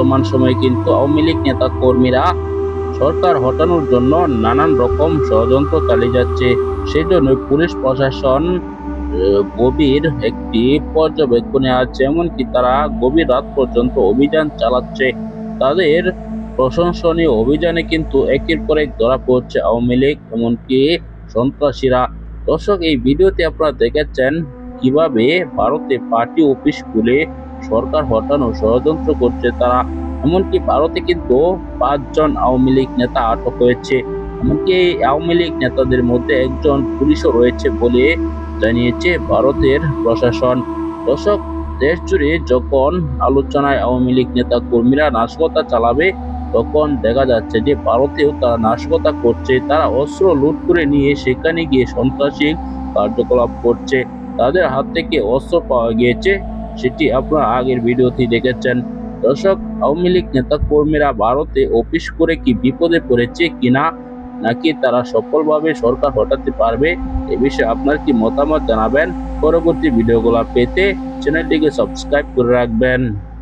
বর্তমান সময়ে কিন্তু আওয়ামী লীগ নেতা কর্মীরা সরকার হটানোর জন্য নানান রকম ষড়যন্ত্র চালিয়ে যাচ্ছে। সেই জন্য পুলিশ প্রশাসন গভীর একটি পর্যবেক্ষণে আছে, এমনকি তারা গভীর রাত পর্যন্ত অভিযান চালাচ্ছে। তাদের প্রশংসনীয় অভিযানে কিন্তু একের পর এক ধরা পড়ছে আওয়ামী লীগ, এমনকি সন্ত্রাসীরা। দর্শক, এই ভিডিওতে আপনারা দেখেছেন কীভাবে ভারতে পার্টি অফিস খুলে সরকার হটানো ষড়যন্ত্র করছে, তারা এমনকি ভারতে কিন্তু পাঁচজন আওয়ামী লীগ নেতা আটক হয়েছে। এমনকি এই আওয়ামী লীগ নেতাদের মধ্যে একজন পুলিশও রয়েছে বলে জানিয়েছে ভারতের প্রশাসন। দর্শক, দেশ জুড়ে যখন আলোচনায় আওয়ামী লীগ নেতা কর্মীরা নাশকতা চালাবে, তখন দেখা যাচ্ছে যে ভারতেও তারা নাশকতা করছে, তারা অস্ত্র লুট করে নিয়ে সেখানে গিয়ে সন্ত্রাসী কার্যকলাপ করছে। তাদের হাত থেকে অস্ত্র পাওয়া গিয়েছে। সেটি আপনারা আগের ভিডিওতে দেখেছেন। দর্শক, আওয়ামী লীগ নেতা কর্মীরা ভারতে অফিস করে কি বিপদে পড়েছে কিনা, নাকি তারা সফলভাবে সরকার হটাতে পারবে, এ বিষয়ে আপনার কি মতামত জানাবেন? পরবর্তী ভিডিওগুলো পেতে চ্যানেলটিকে সাবস্ক্রাইব করে রাখবেন।